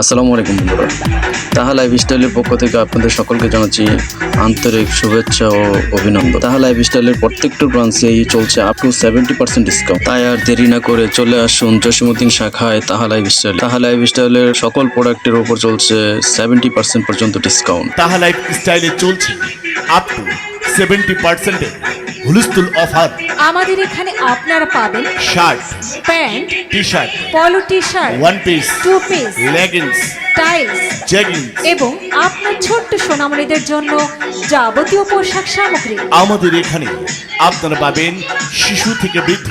আসসালামু আলাইকুম বন্ধুরা। তাহা লাইফ স্টাইলের পক্ষ থেকে আপনাদের সকলকে জানাচ্ছি আন্তরিক শুভেচ্ছা ও অভিনন্দন। তাহা লাইফ স্টাইলের প্রত্যেকটা ব্রাঞ্চে চলছে up to seventy percent discount তাই আর দেরি না করে চলে আসুন জসিমুদ্দিন শাখায় তাহা লাইফ স্টাইল তাহা লাইফ স্টাইলের সকল প্রোডাক্টের উপর চলছে সেভেন্টি পার্সেন্ট পর্যন্ত ডিসকাউন্ট তাহা লাইফ স্টাইলে চলছে আপ টু সেভেন্টি পার্সেন্টের হুলস্থুল অফার। আমাদের এখানে আপনারা পাবেন shirt pant T shirt polo T shirt one piece two piece leggings tights jeggings এবং আপনার ছোট্ট সোনামণিদের জন্য যাবতীয় পোশাক সামগ্রী। আমাদের এখানে আপনারা পাবেন শিশু থেকে বৃদ্ধ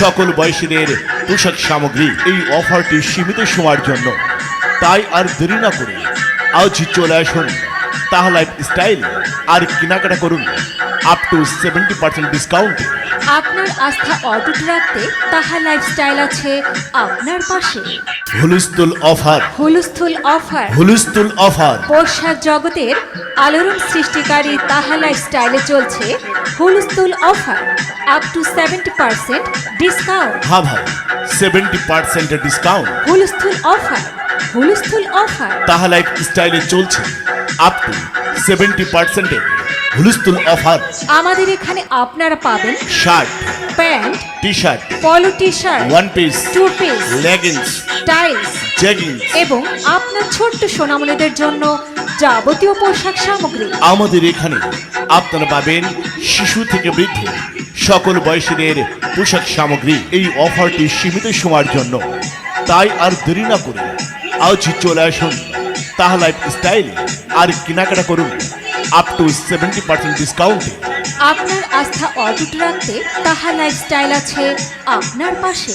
সকল বয়সীদের পোশাক সামগ্রী এই অফারটি সীমিত সময়ের জন্য। তাই আর দেরি না করে আজই চলে আসুন তাহা লাইফ স্টাইল আর কেনাকাটা করুন। Up to seventy percent discount আপনার আস্থা অটুট রাখতে তাহা লাইফস্টাইল আছে আপনার পাশে। হুলস্থুল অফার। হুলস্থুল অফার। হুলস্থুল অফার। পোশাক জগতের আলোড়ন সৃষ্টিকারী তাহা লাইফস্টাইলে চলছে। হুলস্থুল offer up to seventy percent discount হ্যাঁ ভাই সেভেন্টি পার্সেন্টের ডিসকাউন্ট হুলস্থুল অফার হুলস্থুল অফার। তাহা লাইফ স্টাইলে চলছে আপ টু সেভেন্টি পার্সেন্টের হুলস্থুল অফার। আমাদের এখানে আপনারা পাবেন shirt pant T shirt polo T shirt one piece two piece leggings tights jeggings এবং আপনার ছোট্ট সোনামণিদের জন্য যাবতীয় পোশাক সামগ্রী। আমাদের এখানে আপনারা পাবেন শিশু থেকে বৃদ্ধ সকল বয়সীদের পোশাক সামগ্রী এই অফারটি সীমিত সময়ের জন্য। তাই আর দেরি না করে আজই চলে আসুন তাহা লাইফ স্টাইল আর কেনাকাটা করুন। Up to seventy percent discount আপনার আস্থা অটুট রাখতে তাহা লাইফস্টাইল আছে আপনার পাশে।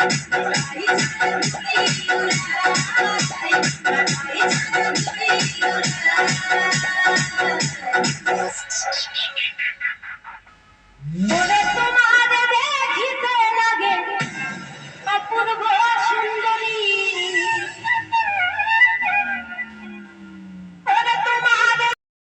Thank you.